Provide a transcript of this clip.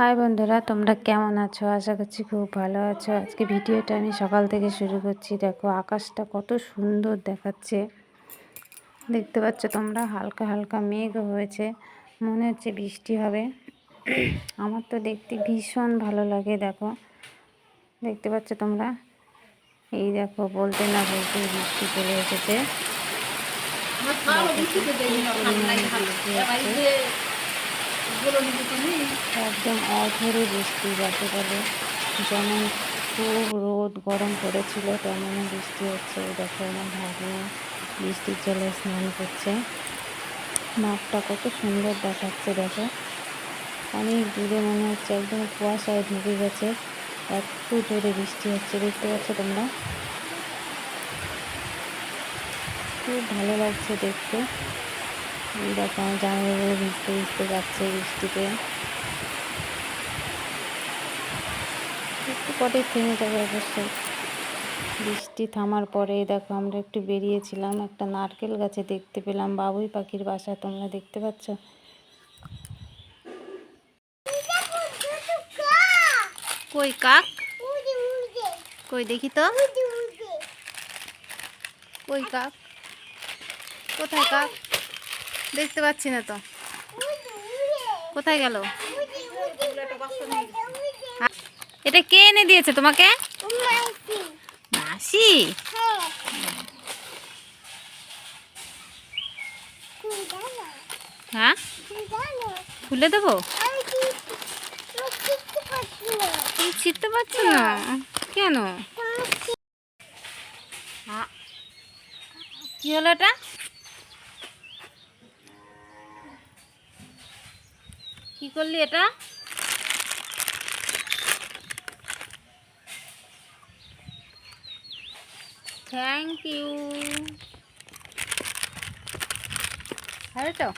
High বন্ধুরা, তোমরা কেমন আছো? আশা করছি খুব ভালো আছো। আজকে ভিডিওটা আমি সকাল থেকে শুরু করছি। দেখো, আকাশটা কত সুন্দর দেখাচ্ছে। দেখতে পাচ্ছ তোমরা, হালকা হালকা মেঘ হয়েছে। মনে হচ্ছে বৃষ্টি হবে। আমার তো দেখতে ভীষণ ভালো লাগে, দেখো। দেখতে পাচ্ছ তোমরা? এই দেখো, বলতে না বলতে বৃষ্টি চলে এসেছে। একদম অঝরে বৃষ্টি বলে যেমন খুব রোদ গরম পড়েছিল, তেমনই বৃষ্টি হচ্ছে। দেখো আমার ভাগ্নে বৃষ্টির জলে স্নান করছে। মাঠটা কত সুন্দর দেখাচ্ছে, দেখো। অনেক দূরে মনে হচ্ছে একদম কুয়াশায় ঢুকে গেছে। এত জোরে বৃষ্টি হচ্ছে, দেখতে পাচ্ছ তোমরা? খুব ভালো লাগছে দেখতে। দেখো আমার জামাইবাবু ভিজতে ভিজতে যাচ্ছে বৃষ্টিতে। একটু পরেই থেমে যাবে অবশ্যই। বৃষ্টি থামার পরে দেখো আমরা একটু বেরিয়েছিলাম, একটা নারকেল গাছে দেখতে পেলাম। বাবুই পাখির বাসা, তোমরা দেখতে পাচ্ছ? কই কাক? কই দেখি তো। কই কাক? কোথায় কাক? দেখতে পাচ্ছি না তো। কোথায় গেল? এটা কে এনে দিয়েছে তোমাকে? মাসি? হ্যাঁ। খুলে দেবো? তুমি ছিটতে পারছ না? কেন? আ, কি হলো এটা? কি করলি এটা? থ্যাংক ইউ হ্যাঁ তো?